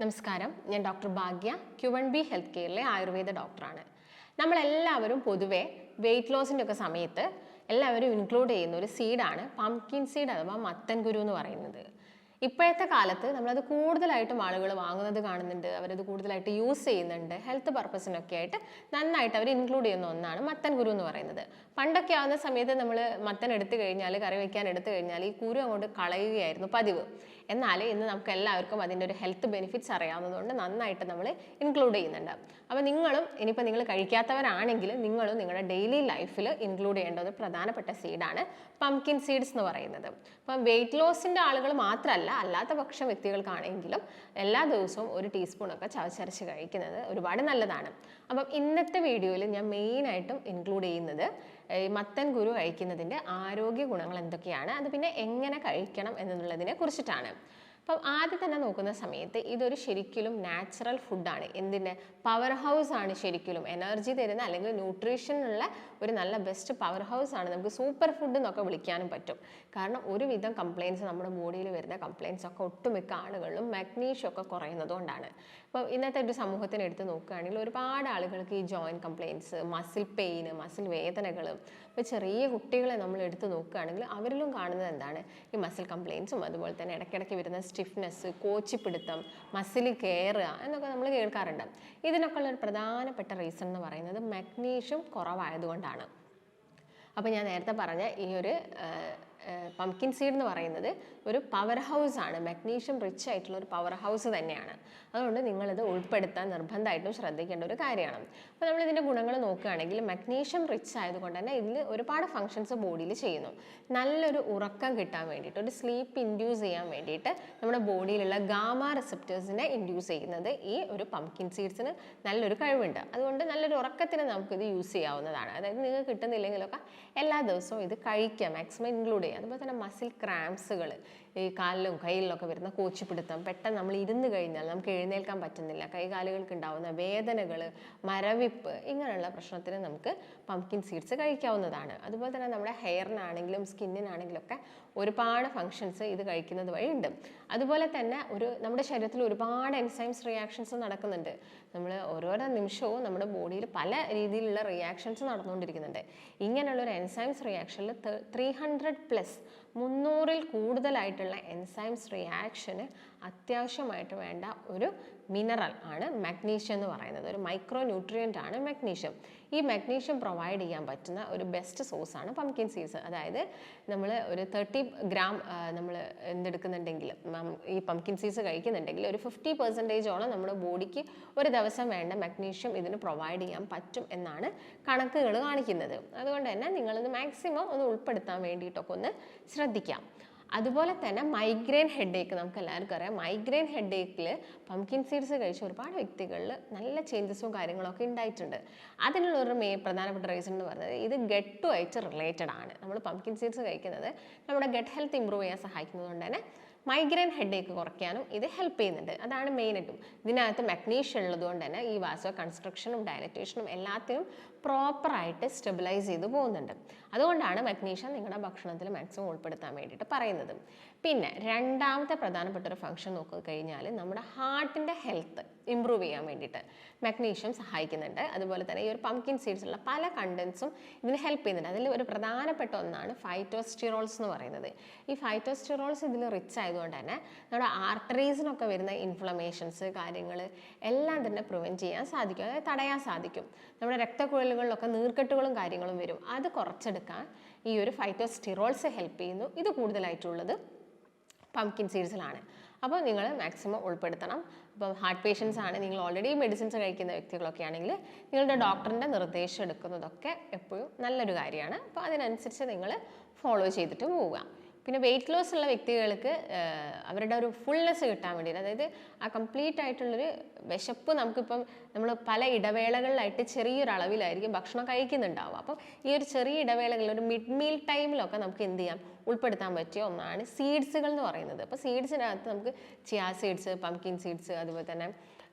നമസ്കാരം. ഞാൻ doctor Bhagya Q one B health കെയറിലെ Ayurveda ഡോക്ടറാണ്. നമ്മളെല്ലാവരും പൊതുവെ വെയിറ്റ് ലോസിന്റെ ഒക്കെ സമയത്ത് എല്ലാവരും ഇൻക്ലൂഡ് ചെയ്യുന്ന ഒരു സീഡാണ് പംകിൻ സീഡ് അഥവാ മത്തൻ ഗുരു എന്ന് പറയുന്നത്. ഇപ്പോഴത്തെ കാലത്ത് നമ്മളത് കൂടുതലായിട്ടും ആളുകൾ വാങ്ങുന്നത് കാണുന്നുണ്ട് അവരത് കൂടുതലായിട്ട് യൂസ് ചെയ്യുന്നുണ്ട്. ഹെൽത്ത് പർപ്പസിനൊക്കെ ആയിട്ട് നന്നായിട്ട് അവർ ഇൻക്ലൂഡ് ചെയ്യുന്ന ഒന്നാണ് മത്തൻ കുരു എന്ന് പറയുന്നത്. പണ്ടൊക്കെ ആവുന്ന സമയത്ത് നമ്മൾ മത്തൻ എടുത്തു കഴിഞ്ഞാൽ കറി വയ്ക്കാൻ എടുത്തു കഴിഞ്ഞാൽ ഈ കുരു അങ്ങോട്ട് കളയുകയായിരുന്നു പതിവ്. എന്നാൽ ഇന്ന് നമുക്ക് എല്ലാവർക്കും അതിന്റെ ഒരു ഹെൽത്ത് ബെനിഫിറ്റ്സ് അറിയാവുന്നതുകൊണ്ട് നന്നായിട്ട് നമ്മൾ ഇൻക്ലൂഡ് ചെയ്യുന്നുണ്ട്. അപ്പോൾ നിങ്ങളും ഇനിയിപ്പോൾ നിങ്ങൾ കഴിക്കാത്തവരാണെങ്കിൽ നിങ്ങളും നിങ്ങളുടെ ഡെയിലി ലൈഫിൽ ഇൻക്ലൂഡ് ചെയ്യേണ്ട ഒരു പ്രധാനപ്പെട്ട സീഡാണ് പംകിൻ സീഡ്സ് എന്ന് പറയുന്നത്. അപ്പം വെയിറ്റ് ലോസിന്റെ ആളുകൾ മാത്രമല്ല അല്ലാത്ത പക്ഷ വ്യക്തികൾക്കാണെങ്കിലും എല്ലാ ദിവസവും ഒരു ടീസ്പൂണൊക്കെ ചവച്ചരച്ച് കഴിക്കുന്നത് ഒരുപാട് നല്ലതാണ്. അപ്പം ഇന്നത്തെ വീഡിയോയിൽ ഞാൻ മെയിനായിട്ടും ഇൻക്ലൂഡ് ചെയ്യുന്നത് ഈ മത്തൻ ഗുരു കഴിക്കുന്നതിന്റെ ആരോഗ്യ ഗുണങ്ങൾ എന്തൊക്കെയാണ്? അത് പിന്നെ എങ്ങനെ കഴിക്കണം എന്നുള്ളതിനെ കുറിച്ചിട്ടാണ്. അപ്പം ആദ്യം തന്നെ നോക്കുന്ന സമയത്ത് ഇതൊരു ശരിക്കും നാച്ചുറൽ ഫുഡാണ് എന്തിന്റെ പവർ ഹൗസ് ആണ് ശരിക്കും എനർജി തരുന്ന അല്ലെങ്കിൽ ന്യൂട്രീഷൻ ഉള്ള ഒരു നല്ല ബെസ്റ്റ് പവർ ഹൗസ് ആണ്. നമുക്ക് സൂപ്പർ ഫുഡ് എന്നൊക്കെ വിളിക്കാനും പറ്റും. കാരണം ഒരുവിധം കംപ്ലയിൻസ് നമ്മുടെ ബോഡിയിൽ വരുന്ന കംപ്ലയിൻസ് ഒക്കെ ഒട്ടുമിക്ക ആളുകളിലും മാഗ്നീഷ്യം ഒക്കെ കുറയുന്നതുകൊണ്ടാണ് ഇപ്പം ഇന്നത്തെ ഒരു സമൂഹത്തിന് എടുത്ത് നോക്കുകയാണെങ്കിൽ ഒരുപാട് ആളുകൾക്ക് ഈ joint complaints muscle pain muscle വേദനകൾ ഇപ്പോൾ ചെറിയ കുട്ടികളെ നമ്മൾ എടുത്ത് നോക്കുകയാണെങ്കിൽ അവരിലും കാണുന്നത് എന്താണ്? ഈ മസിൽ കംപ്ലയിൻസും അതുപോലെ തന്നെ ഇടയ്ക്കിടയ്ക്ക് വരുന്ന സ്റ്റിഫ്നെസ് കോച്ചിപ്പിടുത്തം മസിൽ കയറുക എന്നൊക്കെ നമ്മൾ കേൾക്കാറുണ്ട്. ഇതിനൊക്കെ ഉള്ള ഒരു പ്രധാനപ്പെട്ട റീസൺ എന്ന് പറയുന്നത് മഗ്നീഷ്യം കുറവായതുകൊണ്ടാണ്. അപ്പോൾ ഞാൻ നേരത്തെ പറഞ്ഞ ഈ ഒരു പംകിൻ സീഡ് എന്ന് പറയുന്നത് ഒരു പവർ ഹൗസ് ആണ്. മഗ്നീഷ്യം റിച്ച് ആയിട്ടുള്ള ഒരു പവർ ഹൗസ് തന്നെയാണ്. അതുകൊണ്ട് നിങ്ങളിത് ഉൾപ്പെടുത്താൻ നിർബന്ധമായിട്ടും ശ്രദ്ധിക്കേണ്ട ഒരു കാര്യമാണ്. അപ്പോൾ നമ്മൾ ഇതിന്റെ ഗുണങ്ങൾ നോക്കുകയാണെങ്കിൽ മഗ്നീഷ്യം റിച്ച് ആയതുകൊണ്ട് തന്നെ ഇതിൽ ഒരുപാട് ഫങ്ഷൻസ് ബോഡിയിൽ ചെയ്യുന്നു. നല്ലൊരു ഉറക്കം കിട്ടാൻ വേണ്ടിയിട്ട് ഒരു സ്ലീപ്പ് ഇൻഡ്യൂസ് ചെയ്യാൻ വേണ്ടിയിട്ട് നമ്മുടെ ബോഡിയിലുള്ള ഗാമ റിസെപ്റ്റേഴ്സിനെ ഇൻഡ്യൂസ് ചെയ്യുന്നത് ഈ ഒരു പംകിൻ സീഡ്സിന് നല്ലൊരു കഴിവുണ്ട്. അതുകൊണ്ട് നല്ലൊരു ഉറക്കത്തിന് നമുക്കിത് യൂസ് ചെയ്യാവുന്നതാണ്. അതായത് നിങ്ങൾക്ക് കിട്ടുന്നില്ലെങ്കിലൊക്കെ എല്ലാ ദിവസവും ഇത് കഴിക്കുക മാക്സിമം ഇൻക്ലൂഡ് ചെയ്യുക അതുപോലെ തന്നെ മസിൽ ക്രാംസുകൾ ഈ കാലിലും കയ്യിലൊക്കെ വരുന്ന കോച്ചിപ്പിടുത്തം പെട്ടെന്ന് നമ്മൾ ഇരുന്ന് കഴിഞ്ഞാൽ നമുക്ക് എഴുന്നേൽക്കാൻ പറ്റുന്നില്ല. കൈകാലുകൾക്ക് ഉണ്ടാവുന്ന വേദനകൾ മരവിപ്പ് ഇങ്ങനെയുള്ള പ്രശ്നത്തിന് നമുക്ക് പംകിൻ സീഡ്സ് കഴിക്കാവുന്നതാണ്. അതുപോലെ തന്നെ നമ്മുടെ ഹെയറിനാണെങ്കിലും സ്കിന്നിനാണെങ്കിലും ഒക്കെ ഒരുപാട് ഫങ്ഷൻസ് ഇത് കഴിക്കുന്നത് വഴി ഉണ്ട് അതുപോലെ തന്നെ ഒരു നമ്മുടെ ശരീരത്തിൽ ഒരുപാട് എൻസൈംസ് റിയാക്ഷൻസ് നടക്കുന്നുണ്ട്. നമ്മൾ ഓരോരോ നിമിഷവും നമ്മുടെ ബോഡിയിൽ പല രീതിയിലുള്ള റിയാക്ഷൻസ് നടന്നുകൊണ്ടിരിക്കുന്നുണ്ട്. ഇങ്ങനെയുള്ളൊരു എൻസൈംസ് റിയാക്ഷനിൽ ത്രീ ഹൺഡ്രഡ് പ്ലസ് മുന്നൂറിൽ കൂടുതലായിട്ടുള്ള എൻസൈംസ് റിയാക്ഷന് അത്യാവശ്യമായിട്ട് വേണ്ട ഒരു മിനറൽ ആണ് മഗ്നീഷ്യം എന്ന് പറയുന്നത്. ഒരു മൈക്രോ ന്യൂട്രിയന്റ് ആണ് മഗ്നീഷ്യം ഈ മഗ്നീഷ്യം പ്രൊവൈഡ് ചെയ്യാൻ പറ്റുന്ന ഒരു ബെസ്റ്റ് സോഴ്സാണ് പംകിൻ സീഡ്സ് അതായത് നമ്മൾ ഒരു തേർട്ടി ഗ്രാം നമ്മൾ എന്തെടുക്കുന്നുണ്ടെങ്കിൽ ഈ പംകിൻ സീഡ്സ് കഴിക്കുന്നുണ്ടെങ്കിൽ ഒരു ഫിഫ്റ്റി പെർസെന്റേജോളം നമ്മുടെ ബോഡിക്ക് ഒരു ദിവസം വേണ്ട മഗ്നീഷ്യം ഇതിന് പ്രൊവൈഡ് ചെയ്യാൻ പറ്റും എന്നാണ് കണക്കുകൾ കാണിക്കുന്നത്. അതുകൊണ്ട് തന്നെ നിങ്ങളിത് മാക്സിമം ഒന്ന് ഉൾപ്പെടുത്താൻ വേണ്ടിയിട്ടൊക്കെ ഒന്ന് ശ്രദ്ധിക്കാം. അതുപോലെ തന്നെ മൈഗ്രെയിൻ ഹെഡേക്ക് നമുക്ക് എല്ലാവർക്കും അറിയാം. മൈഗ്രെയിൻ ഹെഡേക്കിൽ പംകിൻ സീഡ്സ് കഴിച്ച ഒരുപാട് വ്യക്തികളിൽ നല്ല ചേഞ്ചസും കാര്യങ്ങളൊക്കെ ഉണ്ടായിട്ടുണ്ട്. അതിനുള്ള ഒരു മെയിൻ പ്രധാനപ്പെട്ട റീസൺ എന്ന് പറയുന്നത് ഇത് ഗട്ടുമായിട്ട് റിലേറ്റഡ് ആണ്. നമ്മൾ പംകിൻ സീഡ്സ് കഴിക്കുന്നത് നമ്മുടെ ഗട്ട് ഹെൽത്ത് ഇമ്പ്രൂവ് ചെയ്യാൻ സഹായിക്കുന്നതുകൊണ്ട് തന്നെ മൈഗ്രെയിൻ ഹെഡേക്ക് കുറയ്ക്കാനും ഇത് ഹെൽപ്പ് ചെയ്യുന്നുണ്ട്. അതാണ് മെയിനായിട്ടും ഇതിനകത്ത് മഗ്നീഷ്യം ഉള്ളതുകൊണ്ട് തന്നെ ഈ വാസോ കൺസ്ട്രക്ഷനും ഡയലറ്റേഷനും എല്ലാത്തിനും പ്രോപ്പറായിട്ട് സ്റ്റെബിലൈസ് ചെയ്ത് പോകുന്നുണ്ട്. അതുകൊണ്ടാണ് മഗ്നീഷ്യം നിങ്ങളുടെ ഭക്ഷണത്തിൽ മാക്സിമം ഉൾപ്പെടുത്താൻ വേണ്ടിയിട്ട് പറയുന്നത്. പിന്നെ രണ്ടാമത്തെ പ്രധാനപ്പെട്ട ഒരു ഫംഗ്ഷൻ നോക്കി കഴിഞ്ഞാൽ നമ്മുടെ ഹാർട്ടിന്റെ ഹെൽത്ത് ഇമ്പ്രൂവ് ചെയ്യാൻ വേണ്ടിയിട്ട് മഗ്നീഷ്യം സഹായിക്കുന്നുണ്ട്. അതുപോലെ തന്നെ ഈ ഒരു പംകിൻ സീഡ്സുള്ള പല കണ്ടൻസും ഇതിന് ഹെൽപ്പ് ചെയ്യുന്നുണ്ട്. അതിൽ ഒരു പ്രധാനപ്പെട്ട ഒന്നാണ് ഫൈറ്റോസ്റ്റിറോൾസ് എന്ന് പറയുന്നത്. ഈ ഫൈറ്റോസ്റ്റിറോൾസ് ഇതിൽ റിച്ച് ആയതുകൊണ്ട് തന്നെ നമ്മുടെ ആർട്ടറീസിനൊക്കെ വരുന്ന ഇൻഫ്ലമേഷൻസ് കാര്യങ്ങൾ എല്ലാം തന്നെ പ്രിവെന്റ് ചെയ്യാൻ സാധിക്കും. അതായത് തടയാൻ സാധിക്കും. നമ്മുടെ രക്തക്കുഴലുകളിലൊക്കെ നീർക്കെട്ടുകളും കാര്യങ്ങളും വരും. അത് കുറച്ചെടുക്കാൻ ഈ ഒരു ഫൈറ്റോസ്റ്റിറോൾസ് ഹെൽപ്പ് ചെയ്യുന്നു. ഇത് കൂടുതലായിട്ടുള്ളത് പംകിൻ സീഡ്സിലാണ് അപ്പോൾ നിങ്ങൾ മാക്സിമം ഉൾപ്പെടുത്തണം. അപ്പോൾ ഹാർട്ട് പേഷ്യൻസ് ആണ്. നിങ്ങൾ ഓൾറെഡി മെഡിസിൻസ് കഴിക്കുന്ന വ്യക്തികളൊക്കെ ആണെങ്കിൽ നിങ്ങളുടെ ഡോക്ടറിന്റെ നിർദ്ദേശം എടുക്കുന്നതൊക്കെ എപ്പോഴും നല്ലൊരു കാര്യമാണ്. അപ്പോൾ അതിനനുസരിച്ച് നിങ്ങൾ ഫോളോ ചെയ്തിട്ട് പോവുക. പിന്നെ വെയിറ്റ് ലോസ് ഉള്ള വ്യക്തികൾക്ക് അവരുടെ ഒരു ഫുൾനെസ് കിട്ടാൻ വേണ്ടിയിട്ട് അതായത് ആ കംപ്ലീറ്റ് ആയിട്ടുള്ളൊരു വിശപ്പ് നമുക്കിപ്പം നമ്മൾ പല ഇടവേളകളിലായിട്ട് ചെറിയൊരു അളവിലായിരിക്കും ഭക്ഷണം കഴിക്കുന്നുണ്ടാവുക. അപ്പം ഈ ഒരു ചെറിയ ഇടവേളകളിൽ ഒരു മിഡ് മീൽ ടൈമിലൊക്കെ നമുക്ക് എന്ത് ചെയ്യാം? ഉൾപ്പെടുത്താൻ പറ്റിയ ഒന്നാണ് സീഡ്സുകൾ എന്ന് പറയുന്നത്. അപ്പോൾ സീഡ്സിനകത്ത് നമുക്ക് ചിയാ സീഡ്സ് പംകിൻ സീഡ്സ് അതുപോലെ തന്നെ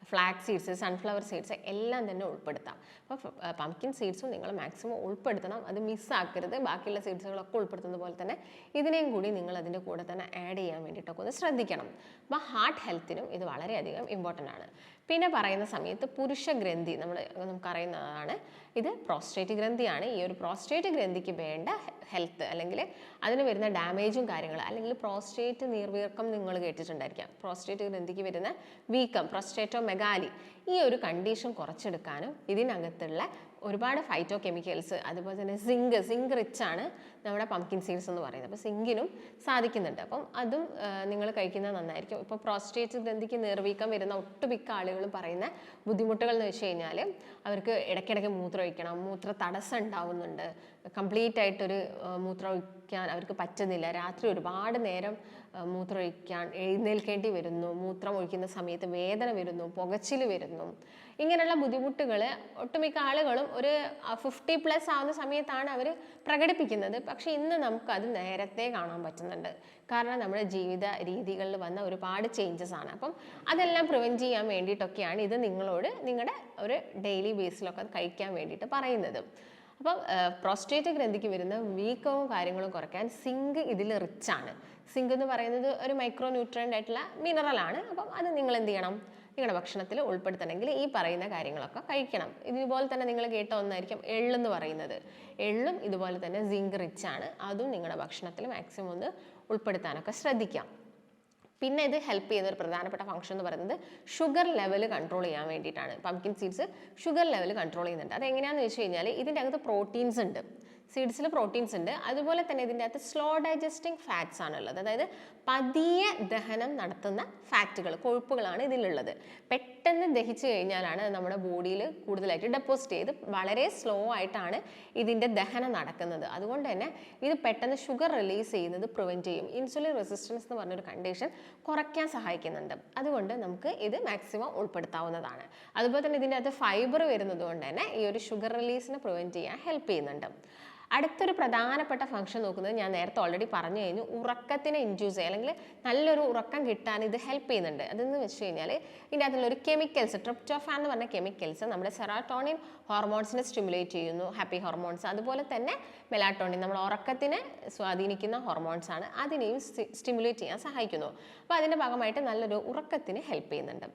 ഫ്ലാക്സ് സീഡ്സ് സൺഫ്ലവർ സീഡ്സ് എല്ലാം തന്നെ ഉൾപ്പെടുത്താം. അപ്പോൾ പംകിൻ സീഡ്സും നിങ്ങൾ മാക്സിമം ഉൾപ്പെടുത്തണം. അത് മിസ്സാക്കരുത് ബാക്കിയുള്ള സീഡ്സുകളൊക്കെ ഉൾപ്പെടുത്തുന്ന പോലെ തന്നെ ഇതിനെയും കൂടി നിങ്ങൾ അതിന്റെ കൂടെ തന്നെ ആഡ് ചെയ്യാൻ വേണ്ടിയിട്ടൊക്കെ ഒന്ന് ശ്രദ്ധിക്കണം. അപ്പോൾ ഹാർട്ട് ഹെൽത്തിനും ഇത് വളരെയധികം ഇമ്പോർട്ടന്റ് ആണ്. പിന്നെ പറയുന്ന സമയത്ത് പുരുഷ ഗ്രന്ഥി നമ്മൾ നമുക്കറിയുന്നതാണ് ഇത് പ്രോസ്റ്റേറ്റ് ഗ്രന്ഥിയാണ്. ഈ ഒരു പ്രോസ്റ്റേറ്റ് ഗ്രന്ഥിക്ക് വേണ്ട ഹെൽത്ത് അല്ലെങ്കിൽ അതിന് വരുന്ന ഡാമേജും കാര്യങ്ങൾ അല്ലെങ്കിൽ പ്രോസ്റ്റേറ്റ് നീർവീർക്കം നിങ്ങൾ കേട്ടിട്ടുണ്ടായിരിക്കാം. പ്രോസ്റ്റേറ്റ് ഗ്രന്ഥിക്ക് വരുന്ന വീക്കം പ്രോസ്റ്റേറ്റോ മെഗാലി ഈ ഒരു കണ്ടീഷൻ കുറച്ചെടുക്കാനും ഇതിനകത്തുള്ള ഒരുപാട് ഫൈറ്റോ കെമിക്കൽസ് അതുപോലെ തന്നെ സിങ്ക് സിങ്ക് റിച്ച് ആണ് നമ്മുടെ പംകിൻ സീഡ്സ് എന്ന് പറയുന്നത്. അപ്പോൾ സിങ്കിനും സാധിക്കുന്നുണ്ട്. അപ്പം അതും നിങ്ങൾ കഴിക്കുന്നത് നന്നായിരിക്കും. ഇപ്പോൾ പ്രോസ്റ്റേറ്റ് ഗ്രന്ഥിക്ക് നിർവീക്കം വരുന്ന ഒട്ടുമിക്ക ആളുകളും പറയുന്ന ബുദ്ധിമുട്ടുകൾ എന്ന് വെച്ച് കഴിഞ്ഞാൽ അവർക്ക് ഇടയ്ക്കിടയ്ക്ക് മൂത്രമൊഴിക്കണം മൂത്ര തടസ്സം ഉണ്ടാവുന്നുണ്ട്. കംപ്ലീറ്റ് ആയിട്ടൊരു മൂത്രം ഒഴിക്കാൻ അവർക്ക് പറ്റുന്നില്ല. രാത്രി ഒരുപാട് നേരം മൂത്രമൊഴിക്കാൻ എഴുന്നേൽക്കേണ്ടി വരുന്നു മൂത്രം ഒഴിക്കുന്ന സമയത്ത് വേദന വരുന്നു പുകച്ചിൽ വരുന്നു. ഇങ്ങനെയുള്ള ബുദ്ധിമുട്ടുകൾ ഒട്ടുമിക്ക ആളുകളും ഒരു ഫിഫ്റ്റി പ്ലസ് ആവുന്ന സമയത്താണ് അവർ പ്രകടിപ്പിക്കുന്നത്. പക്ഷേ ഇന്ന് നമുക്കത് നേരത്തെ കാണാൻ പറ്റുന്നുണ്ട്. കാരണം നമ്മുടെ ജീവിത രീതികളിൽ വന്ന ഒരുപാട് ചേഞ്ചസ് ആണ്. അപ്പം അതെല്ലാം പ്രിവെന്റ് ചെയ്യാൻ വേണ്ടിയിട്ടൊക്കെയാണ് ഇത് നിങ്ങളോട് നിങ്ങളുടെ ഒരു ഡെയിലി ബേസിലൊക്കെ കഴിക്കാൻ വേണ്ടിയിട്ട് പറയുന്നത്. അപ്പം പ്രോസ്റ്റേറ്റ് ഗ്രന്ഥിക്ക് വരുന്ന വീക്കവും കാര്യങ്ങളും കുറയ്ക്കാൻ സിങ്ക് ഇതിൽ റിച്ച് ആണ്. സിങ്ക് എന്ന് പറയുന്നത് ഒരു മൈക്രോ ന്യൂട്രിയന്റ് ആയിട്ടുള്ള മിനറലാണ് അപ്പം അത് നിങ്ങൾ എന്ത് ചെയ്യണം? നിങ്ങളുടെ ഭക്ഷണത്തിൽ ഉൾപ്പെടുത്തണമെങ്കിൽ ഈ പറയുന്ന കാര്യങ്ങളൊക്കെ കഴിക്കണം. ഇതുപോലെ തന്നെ നിങ്ങൾ കേട്ട ഒന്നായിരിക്കും എള്ളെന്ന് പറയുന്നത്. എള്ളും ഇതുപോലെ തന്നെ സിങ്ക് റിച്ച് ആണ്. അതും നിങ്ങളുടെ ഭക്ഷണത്തിൽ മാക്സിമം ഒന്ന് ഉൾപ്പെടുത്താനൊക്കെ ശ്രദ്ധിക്കാം. പിന്നെ ഇത് ഹെൽപ്പ് ചെയ്യുന്ന ഒരു പ്രധാനപ്പെട്ട ഫംഗ്ഷൻ എന്ന് പറയുന്നത് ഷുഗർ ലെവൽ കൺട്രോൾ ചെയ്യാൻ വേണ്ടിയിട്ടാണ്. Pumpkin seeds sugar level control ചെയ്യുന്നുണ്ട്. അത് എങ്ങനെയാണെന്ന് വെച്ച് കഴിഞ്ഞാൽ ഇതിന്റെ അകത്ത് പ്രോട്ടീൻസ് ഉണ്ട്. സീഡ്സിൽ പ്രോട്ടീൻസ് ഉണ്ട്. അതുപോലെ തന്നെ ഇതിന്റെ അകത്ത് സ്ലോ ഡൈജസ്റ്റിംഗ് ഫാറ്റ്സ് ആണുള്ളത്. അതായത് പതിയെ ദഹനം നടത്തുന്ന ഫാറ്റുകൾ കൊഴുപ്പുകളാണ് ഇതിലുള്ളത്. പെട്ടെന്ന് ദഹിച്ചു കഴിഞ്ഞാലാണ് നമ്മുടെ ബോഡിയിൽ കൂടുതലായിട്ട് ഡെപ്പോസിറ്റ് ചെയ്ത് വളരെ സ്ലോ ആയിട്ടാണ് ഇതിന്റെ ദഹനം നടക്കുന്നത്. അതുകൊണ്ട് തന്നെ ഇത് പെട്ടെന്ന് ഷുഗർ റിലീസ് ചെയ്യുന്നത് പ്രിവെന്റ് ചെയ്യും. ഇൻസുലിൻ റെസിസ്റ്റൻസ് എന്ന് പറഞ്ഞൊരു കണ്ടീഷൻ കുറയ്ക്കാൻ സഹായിക്കുന്നുണ്ട്. അതുകൊണ്ട് നമുക്ക് ഇത് മാക്സിമം ഉൾപ്പെടുത്താവുന്നതാണ്. അതുപോലെ തന്നെ ഇതിന്റെ അകത്ത് ഫൈബർ വരുന്നത് കൊണ്ട് തന്നെ ഈ ഒരു ഷുഗർ റിലീസിനെ പ്രിവെന്റ് ചെയ്യാൻ ഹെൽപ്പ് ചെയ്യുന്നുണ്ട്. അടുത്തൊരു പ്രധാനപ്പെട്ട ഫംഗ്ഷൻ നോക്കുന്നത് ഞാൻ നേരത്തെ ഓൾറെഡി പറഞ്ഞു കഴിഞ്ഞു. ഉറക്കത്തിനെ ഇൻഡ്യൂസ് ചെയ്യുക. അല്ലെങ്കിൽ നല്ലൊരു ഉറക്കം കിട്ടാൻ ഇത് ഹെൽപ്പ് ചെയ്യുന്നുണ്ട്. അതെന്ന് വെച്ച് കഴിഞ്ഞാൽ ഇതിന്റെ അകത്തുള്ള ഒരു കെമിക്കൽസ് ട്രിപ്റ്റോഫാൻ എന്ന് പറഞ്ഞ കെമിക്കൽസ് നമ്മുടെ സെറാട്ടോണിൻ ഹോർമോൺസിനെ സ്റ്റിമുലേറ്റ് ചെയ്യുന്നു. ഹാപ്പി ഹോർമോൺസ് അതുപോലെ തന്നെ മെലാട്ടോണിൻ നമ്മൾ ഉറക്കത്തിനെ സ്വാധീനിക്കുന്ന ഹോർമോൺസ് ആണ്. അതിനെയും സ്റ്റിമുലേറ്റ് ചെയ്യാൻ സഹായിക്കുന്നു. അപ്പോൾ അതിന്റെ ഭാഗമായിട്ട് നല്ലൊരു ഉറക്കത്തിന് ഹെൽപ്പ് ചെയ്യുന്നുണ്ട്.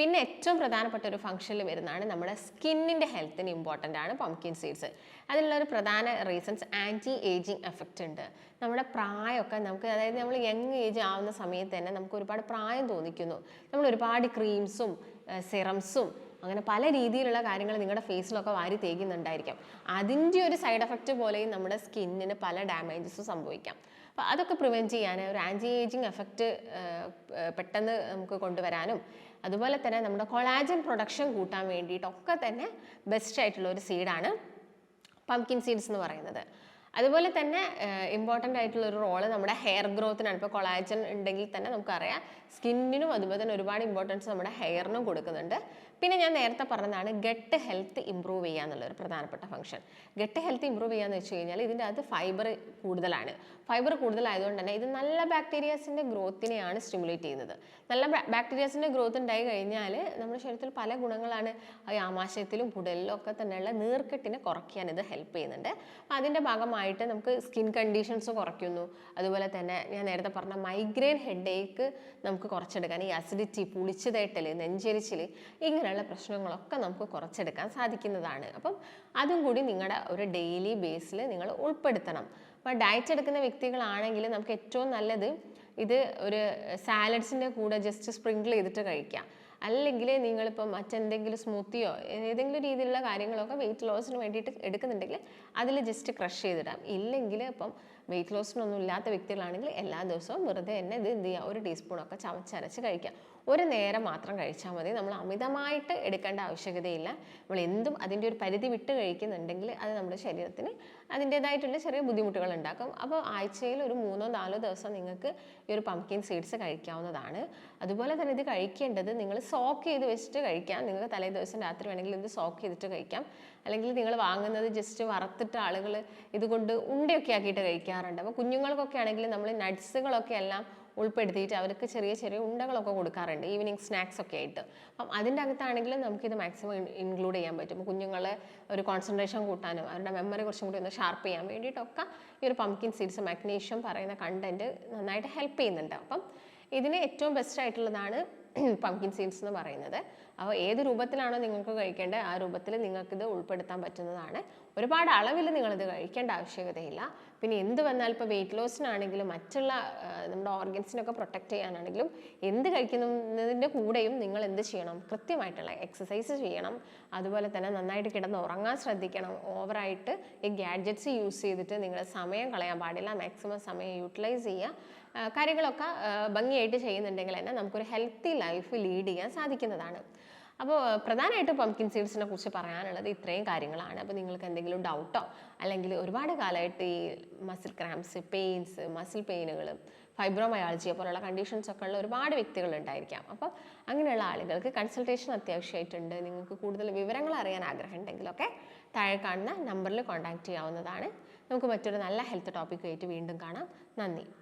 പിന്നെ ഏറ്റവും പ്രധാനപ്പെട്ട ഒരു ഫംഗ്ഷനിൽ വരുന്നതാണ് നമ്മുടെ സ്കിന്നിന്റെ ഹെൽത്തിന് ഇമ്പോർട്ടന്റ് ആണ് പംകിൻ സീഡ്സ് അതിനുള്ള ഒരു പ്രധാന റീസൺസ് ആന്റി ഏജിങ് എഫക്റ്റ് ഉണ്ട്. നമ്മുടെ പ്രായമൊക്കെ നമുക്ക് അതായത് നമ്മൾ യങ് ഏജ് ആവുന്ന സമയത്ത് തന്നെ നമുക്ക് ഒരുപാട് പ്രായം തോന്നിക്കുന്നു. നമ്മൾ ഒരുപാട് ക്രീംസും സിറംസും അങ്ങനെ പല രീതിയിലുള്ള കാര്യങ്ങൾ നിങ്ങളുടെ ഫേസിലൊക്കെ വാരി തേക്കുന്നുണ്ടായിരിക്കാം. അതിന്റെ ഒരു സൈഡ് എഫക്റ്റ് പോലെയും നമ്മുടെ സ്കിന്നിന് പല ഡാമേജസും സംഭവിക്കാം. അപ്പോൾ അതൊക്കെ പ്രിവെന്റ് ചെയ്യാൻ ഒരു ആന്റി ഏജിങ് എഫക്റ്റ് പെട്ടെന്ന് നമുക്ക് കൊണ്ടുവരാനും അതുപോലെ തന്നെ നമ്മുടെ കൊളാജൻ പ്രൊഡക്ഷൻ കൂട്ടാൻ വേണ്ടിയിട്ടൊക്കെ തന്നെ ബെസ്റ്റ് ആയിട്ടുള്ള ഒരു സീഡാണ് പംകിൻ സീഡ്സ് എന്ന് പറയുന്നത്. അതുപോലെ തന്നെ ഇമ്പോർട്ടന്റ് ആയിട്ടുള്ള ഒരു റോൾ നമ്മുടെ ഹെയർ ഗ്രോത്തിനാണ് ഇപ്പോൾ കൊളാജൻ ഉണ്ടെങ്കിൽ തന്നെ നമുക്കറിയാം സ്കിന്നിനും അതുപോലെ തന്നെ ഒരുപാട് ഇമ്പോർട്ടൻസ് നമ്മുടെ ഹെയറിനും കൊടുക്കുന്നുണ്ട്. പിന്നെ ഞാൻ നേരത്തെ പറഞ്ഞതാണ് ഗട്ട് ഹെൽത്ത് ഇമ്പ്രൂവ് ചെയ്യുക എന്നുള്ളൊരു പ്രധാനപ്പെട്ട ഫംഗ്ഷൻ ഗട്ട് ഹെൽത്ത് ഇമ്പ്രൂവ് ചെയ്യുക എന്ന് വെച്ച് കഴിഞ്ഞാൽ ഇതിന്റെ അകത്ത് ഫൈബർ കൂടുതലാണ്. ഫൈബർ കൂടുതലായതുകൊണ്ട് തന്നെ ഇത് നല്ല ബാക്ടീരിയാസിന്റെ ഗ്രോത്തിനെയാണ് സ്റ്റിമുലേറ്റ് ചെയ്യുന്നത്. നല്ല ബാക്ടീരിയാസിന്റെ ഗ്രോത്ത് ഉണ്ടായി കഴിഞ്ഞാൽ നമ്മുടെ ശരീരത്തിൽ പല ഗുണങ്ങളാണ്. ആമാശയത്തിലും കുടലിലും ഒക്കെ തന്നെയുള്ള നീർക്കെട്ടിനെ കുറയ്ക്കാൻ ഇത് ഹെൽപ്പ് ചെയ്യുന്നുണ്ട്. അപ്പോൾ അതിന്റെ ഭാഗമായിട്ട് നമുക്ക് സ്കിൻ കണ്ടീഷൻസ് കുറയ്ക്കുന്നു. അതുപോലെ തന്നെ ഞാൻ നേരത്തെ പറഞ്ഞ മൈഗ്രെയിൻ ഹെഡേക്ക് നമുക്ക് കുറച്ചെടുക്കാൻ ഈ അസിഡിറ്റി പുളിച്ചതേട്ടൽ നെഞ്ചരിച്ചിൽ ഇങ്ങനെയുള്ള പ്രശ്നങ്ങളൊക്കെ നമുക്ക് കുറച്ചെടുക്കാൻ സാധിക്കുന്നതാണ്. അപ്പം അതും കൂടി നിങ്ങളുടെ ഒരു ഡെയിലി ബേസിൽ നിങ്ങൾ ഉൾപ്പെടുത്തണം. അപ്പോൾ ഡയറ്റ് എടുക്കുന്ന വ്യക്തികളാണെങ്കിൽ നമുക്ക് ഏറ്റവും നല്ലത് ഇത് ഒരു സാലഡ്സിന്റെ കൂടെ ജസ്റ്റ് സ്പ്രിങ്കിൾ ചെയ്തിട്ട് കഴിക്കാം. അല്ലെങ്കിൽ നിങ്ങളിപ്പോൾ മറ്റെന്തെങ്കിലും സ്മൂത്തിയോ ഏതെങ്കിലും രീതിയിലുള്ള കാര്യങ്ങളൊക്കെ വെയിറ്റ് ലോസിന് വേണ്ടിയിട്ട് എടുക്കുന്നുണ്ടെങ്കിൽ അതിൽ ജസ്റ്റ് ക്രഷ് ചെയ്തിടാം. ഇല്ലെങ്കിൽ ഇപ്പം വെയിറ്റ് ലോസിനൊന്നും ഇല്ലാത്ത വ്യക്തികളാണെങ്കിൽ എല്ലാ ദിവസവും വെറുതെ തന്നെ ഇത് എന്ത് ചെയ്യുക? ഒരു ടീസ്പൂണൊക്കെ ചവച്ചരച്ച് കഴിക്കുക. ഒരു നേരം മാത്രം കഴിച്ചാൽ മതി. നമ്മൾ അമിതമായിട്ട് എടുക്കേണ്ട ആവശ്യകതയില്ല. നമ്മൾ എന്തും അതിന്റെ ഒരു പരിധി വിട്ട് കഴിക്കുന്നുണ്ടെങ്കിൽ അത് നമ്മുടെ ശരീരത്തിന് അതിന്റേതായിട്ടുള്ള ചെറിയ ബുദ്ധിമുട്ടുകൾ ഉണ്ടാക്കും. അപ്പോൾ ആഴ്ചയിൽ ഒരു മൂന്നോ നാലോ ദിവസം നിങ്ങൾക്ക് ഈ ഒരു പംകിൻ സീഡ്സ് കഴിക്കാവുന്നതാണ്. അതുപോലെ തന്നെ ഇത് കഴിക്കേണ്ടത് നിങ്ങൾ സോക്ക് ചെയ്ത് വെച്ചിട്ട് കഴിക്കാം. നിങ്ങൾക്ക് തലേ ദിവസം രാത്രി വേണമെങ്കിൽ ഇത് സോക്ക് ചെയ്തിട്ട് കഴിക്കാം. അല്ലെങ്കിൽ നിങ്ങൾ വാങ്ങുന്നത് ജസ്റ്റ് വറുത്തിട്ട് ആളുകൾ ഇതുകൊണ്ട് ഉണ്ടയൊക്കെ ആക്കിയിട്ട് കഴിക്കാറുണ്ട് അപ്പോൾ കുഞ്ഞുങ്ങൾക്കൊക്കെ ആണെങ്കിൽ നമ്മൾ നട്ട്സുകളൊക്കെ എല്ലാം ഉൾപ്പെടുത്തിയിട്ട് അവർക്ക് ചെറിയ ചെറിയ ഉണ്ടകളൊക്കെ കൊടുക്കാറുണ്ട് ഈവനിങ് സ്നാക്സ് ഒക്കെ ആയിട്ട്. അപ്പം അതിന്റെ അകത്താണെങ്കിലും നമുക്കിത് മാക്സിമം ഇൻക്ലൂഡ് ചെയ്യാൻ പറ്റും. കുഞ്ഞുങ്ങളെ ഒരു കോൺസെൻട്രേഷൻ കൂട്ടാനും അവരുടെ മെമ്മറി കുറച്ചും കൂടി ഒന്ന് ഷാർപ്പ് ചെയ്യാൻ വേണ്ടിയിട്ടൊക്കെ ഈ ഒരു പംകിൻ സീഡ്സ് മാഗ്നീഷ്യം പറയുന്ന കണ്ടന്റ് നന്നായിട്ട് ഹെൽപ്പ് ചെയ്യുന്നുണ്ട്. അപ്പം ഇതിന് ഏറ്റവും ബെസ്റ്റ് ആയിട്ടുള്ളതാണ് പംകിൻ സീഡ്സ് എന്ന് പറയുന്നത്. അപ്പോൾ ഏത് രൂപത്തിലാണോ നിങ്ങൾക്ക് കഴിക്കേണ്ടത് ആ രൂപത്തിൽ നിങ്ങൾക്കിത് ഉൾപ്പെടുത്താൻ പറ്റുന്നതാണ്. ഒരുപാട് അളവിൽ നിങ്ങളിത് കഴിക്കേണ്ട ആവശ്യകതയില്ല. പിന്നെ എന്ത് വന്നാൽ ഇപ്പോൾ വെയിറ്റ് ലോസിനാണെങ്കിലും മറ്റുള്ള നമ്മുടെ ഓർഗൻസിനൊക്കെ പ്രൊട്ടക്റ്റ് ചെയ്യാനാണെങ്കിലും എന്ത് കഴിക്കുന്നതിന്റെ കൂടെയും നിങ്ങൾ എന്ത് ചെയ്യണം? കൃത്യമായിട്ടുള്ള എക്സസൈസ് ചെയ്യണം. അതുപോലെ തന്നെ നന്നായിട്ട് കിടന്ന് ഉറങ്ങാൻ ശ്രദ്ധിക്കണം. ഓവറായിട്ട് ഈ ഗാഡ്ജറ്റ്സ് യൂസ് ചെയ്തിട്ട് നിങ്ങൾ സമയം കളയാൻ പാടില്ല. മാക്സിമം സമയം യൂട്ടിലൈസ് ചെയ്യുക. കാര്യങ്ങളൊക്കെ ഭംഗിയായിട്ട് ചെയ്യുന്നുണ്ടെങ്കിൽ തന്നെ നമുക്കൊരു ഹെൽത്തി ലൈഫ് ലീഡ് ചെയ്യാൻ സാധിക്കുന്നതാണ്. അപ്പോൾ പ്രധാനമായിട്ട് പംകിൻ സീഡ്സിനെ കുറിച്ച് പറയാനുള്ളത് ഇത്രയും കാര്യങ്ങളാണ്. അപ്പോൾ നിങ്ങൾക്ക് എന്തെങ്കിലും ഡൗട്ടോ അല്ലെങ്കിൽ ഒരുപാട് കാലമായിട്ട് ഈ മസിൽ ക്രാംസ് പെയിൻസ് മസിൽ പെയിനുകൾ ഫൈബ്രോമയാൾജിയ പോലുള്ള കണ്ടീഷൻസ് ഒക്കെ ഉള്ള ഒരുപാട് വ്യക്തികൾ ഉണ്ടായിരിക്കാം. അപ്പോൾ അങ്ങനെയുള്ള ആളുകൾക്ക് കൺസൾട്ടേഷൻ അത്യാവശ്യമായിട്ടുണ്ട്. നിങ്ങൾക്ക് കൂടുതൽ വിവരങ്ങൾ അറിയാൻ ആഗ്രഹം ഉണ്ടെങ്കിലൊക്കെ താഴെ കാണുന്ന നമ്പറിൽ കോൺടാക്റ്റ് ചെയ്യാവുന്നതാണ്. നമുക്ക് മറ്റൊരു നല്ല ഹെൽത്ത് ടോപ്പിക്കുമായിട്ട് വീണ്ടും കാണാം. നന്ദി.